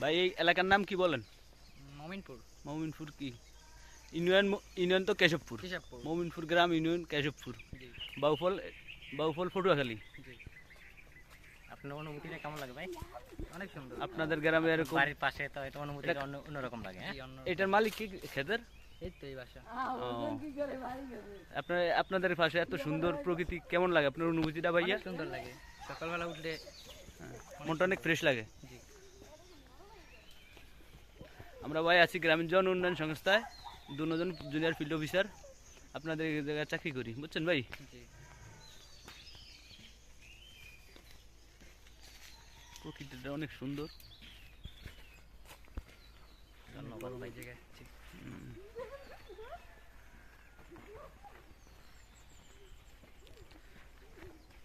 ভাই এই এলাকার নাম কি বলেন? মমিনপুর। মমিনপুর কি? ইউনিয়ন ইউনিয়ন তো কেশবপুর। কেশবপুর। মমিনপুর গ্রাম ইউনিয়ন কেশবপুর। বাউফল বাউফল পটুয়াখালী। জি। আপনার অনুভূতিটা কেমন লাগে ভাই? অনেক সুন্দর। আপনাদের গ্রামে এরকম বাড়ির পাশে তো এটা অনুভূতিটা অন্য অন্যরকম লাগে হ্যাঁ? এটার মালিক কি ও। আপনার আপনাদের পাশে এত সুন্দর প্রকৃতি কেমন লাগে আপনার অনুভূতিটা ভাইয়া? সুন্দর লাগে। সকালবেলা উঠলে মনটা অনেক ফ্রেশ লাগে। জি। আমরা ভাই আছি গ্রামীণ জন উন্নয়ন সংস্থায় দুজন জুনিয়র ফিল্ড অফিসার আপনাদের জায়গায় চাকরি করি বুঝছেন ভাই? প্রকৃতিটা অনেক সুন্দর। ধন্যবাদ ভাই জায়গায়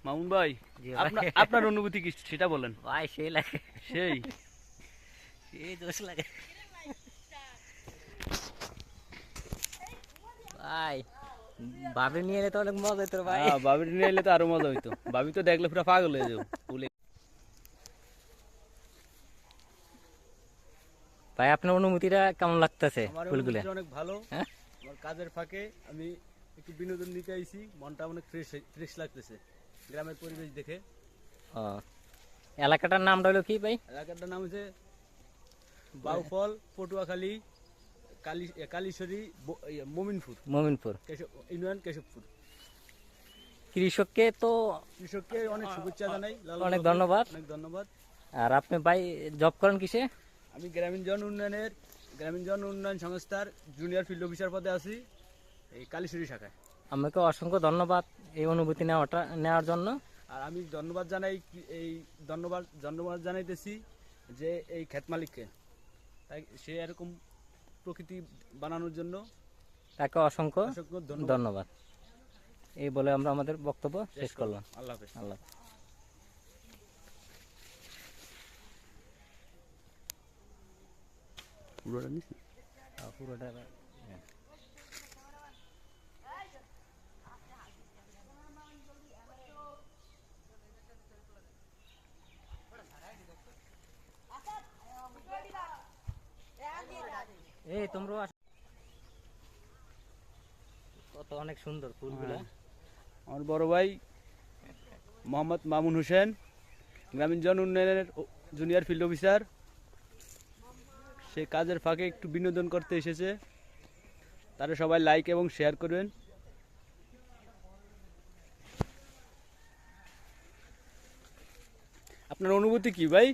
মামুন ভাই আপনার ভাই। আপনার অনুভূতি কি সেটা বলেন। ভাই সেই লাগে। সেই। সেই দোষ লাগে। ভাই। ভাবি নিয়ে এলে তো অনেক মজা হতো ভাই। হ্যাঁ, বাবির নিয়ে এলে তো আরও মজা হইতো। বাবি তো দেখলে পুরো পাগল হয়ে ভাই আপনার অনুভূতিটা কেমন লাগতেছে ফুলগুলা? অনেক ভালো। হ্যাঁ? আমার কাজের ফাঁকে আমি একটু বিনোদন নিতে আইছি মনটা অনেক ফ্রেশ ফ্রেশ লাগতেছে গ্রামের পরিবেশ দেখে। এলাকাটার নামটা হলো কি ভাই? এলাকাটার নাম হচ্ছে বাউফল পটুয়াখালী। কালী কালীশ্বরী মমিনপুর। মমিনপুর। ইউনিয়ন কেশবপুর। কৃষককে তো কৃষককে অনেক শুভেচ্ছা জানাই অনেক ধন্যবাদ। অনেক ধন্যবাদ। আর আপনি ভাই জব করেন কিসে? আমি গ্রামীণ জন উন্নয়নের গ্রামীণ জন উন্নয়ন সংস্থার জুনিয়র ফিল্ড অফিসার পদে আছি এই কালীশ্বরী শাখায়। আমাকে অসংখ্য ধন্যবাদ এই অনুভূতি নেওয়াটা নেওয়ার জন্য। আর আমি ধন্যবাদ জানাই এই ধন্যবাদ ধন্যবাদ জানাইতেছি যে এই ক্ষেত মালিককে। তাই সে এরকম প্রকৃতি বানানোর জন্য। তাকে অসংখ্য অসংখ্য ধন্যবাদ। ধন্যবাদ। এই বলে আমরা আমাদের বক্তব্য শেষ করলাম। আল্লাহ হাফেজ। আল্লাহ পুরোটা নিস পুরোটা এবার- হ্যাঁ। হ্যাঁ। আমার বড় ভাই মোহাম্মদ মামুন হোসেন, গ্রামীণ জন উন্নয়নের জুনিয়র ফিল্ড অফিসার। সে কাজের ফাঁকে একটু বিনোদন করতে এসেছে। তারা সবাই লাইক এবং শেয়ার করবেন। আপনার অনুভূতি কি ভাই?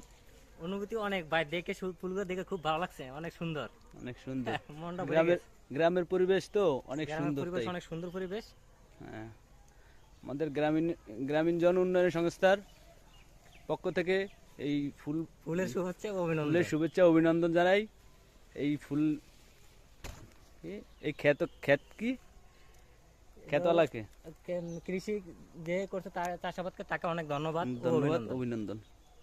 অনুভূতি অনেক। ভাই দেখে ফুলগুলো দেখে খুব ভালো লাগছে। অনেক সুন্দর। অনেক সুন্দর। মনটা গ্রামের গ্রামের পরিবেশ তো অনেক সুন্দর পরিবেশ অনেক সুন্দর পরিবেশ। হ্যাঁ। আমাদের গ্রামীণ গ্রামীণ জন উন্নয়ন সংস্থার পক্ষ থেকে এই ফুল ফুলের শুভেচ্ছা অভিনন্দন। ফুলের শুভেচ্ছা অভিনন্দন জানাই। এই ফুল এই ক্ষেত ক্ষেত কি? ক্ষেতওয়ালাকে। কৃষি যে করছে চাষাবাদকে তাকে অনেক ধন্যবাদ অভিনন্দন।